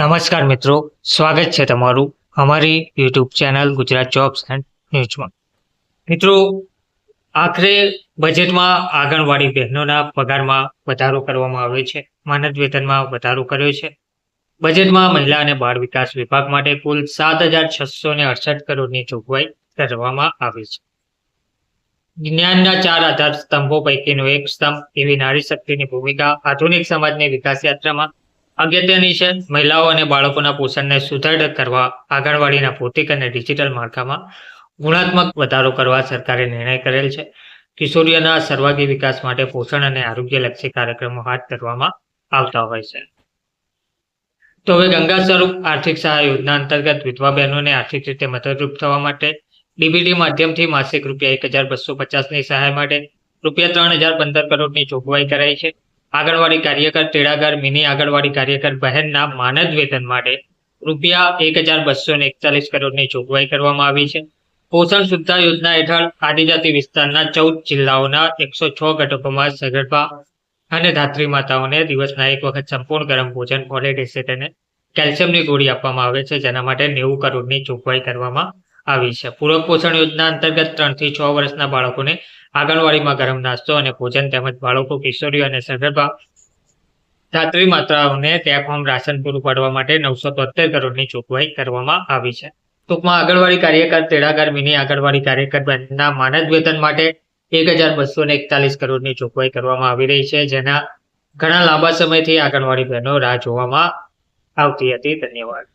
નમસ્કાર મિત્રો, સ્વાગત છે તમારું અમારી YouTube channel Gujarat jobs and ન્યૂઝમાં. મિત્રો, આખરે બજેટમાં આંગણવાડી બહેનોના પગારમાં વધારો કરવામાં આવ્યો છે, માનદ વેતનમાં વધારો કર્યો છે. બજેટમાં મહિલા અને બાળ વિકાસ વિભાગ માટે કુલ સાત હજાર છસો ને અડસઠ કરોડની જોગવાઈ કરવામાં આવી છે. જ્ઞાનના ચાર આધાર સ્તંભો પૈકીનો એક સ્તંભ એવી નારી શક્તિની ભૂમિકા આધુનિક સમાજની વિકાસ યાત્રામાં અગત્યની છે, મહિલાઓ અને બાળકોના પોષણને સુદૃઢ કરવા, આંગણવાડીના ભૌતિક અને ડિજિટલ માળખામાં ગુણાત્મક વધારો કરવા સરકારે નિર્ણય કરેલ છે. કિશોરીઓના સર્વાગી વિકાસ માટે પોષણ અને આરોગ્યલક્ષી કાર્યક્રમો હાથ ધરવામાં આવતા હોય છે. તો હવે ગંગા સ્વરૂપ આર્થિક સહાય યોજના અંતર્ગત વિધવા બહેનોને આર્થિક રીતે મદદરૂપ થવા માટે ડીબીટી માધ્યમથી માસિક રૂપિયા એક હજાર બસો પચાસની સહાય માટે રૂપિયા ત્રણ હજાર પંદર કરોડની જોગવાઈ કરાઈ છે. આંગણવાડી કાર્યકર, તેડાગર, મિની આંગણવાડી કાર્યકર, બહેનના માનદ વેતન માટે રૂપિયા એક હજાર બસો ને એકતાલીસ કરોડની જોગવાઈ કરવામાં આવી છે. પોષણ સુવિધા યોજના હેઠળ આદિજાતિ વિસ્તારના ચૌદ જિલ્લાઓના એકસો છ ઘટકોમાં સગર્ભા અને ધાત્રી માતાઓને દિવસના એક વખત સંપૂર્ણ ગરમ ભોજન એસિડ અને કેલ્શિયમની ગોળી આપવામાં આવે છે, જેના માટે નેવું કરોડની જોગવાઈ કરવામાં આવી છે. પૂરક પોષણ યોજના અંતર્ગત ત્રણથી છ વર્ષના બાળકોને આંગણવાડીમાં ગરમ નાસ્તો અને ભોજન તેમજ બાળકો કિશોરીઓ અને સગર્ભા ધાત્રી માતાઓને ટેક હોમ રાશન પૂરું પાડવા માટે નવસો તોતેર કરોડની જોગવાઈ કરવામાં આવી છે. ટૂંકમાં આંગણવાડી કાર્યકર તેડાગર મિની આંગણવાડી કાર્યકર બંધના માનદ વેતન માટે એક હજાર બસો ને એકતાલીસ કરોડની જોગવાઈ કરવામાં આવી રહી છે, જેના ઘણા લાંબા સમયથી આંગણવાડી બહેનો રાહ જોવામાં આવતી હતી. ધન્યવાદ.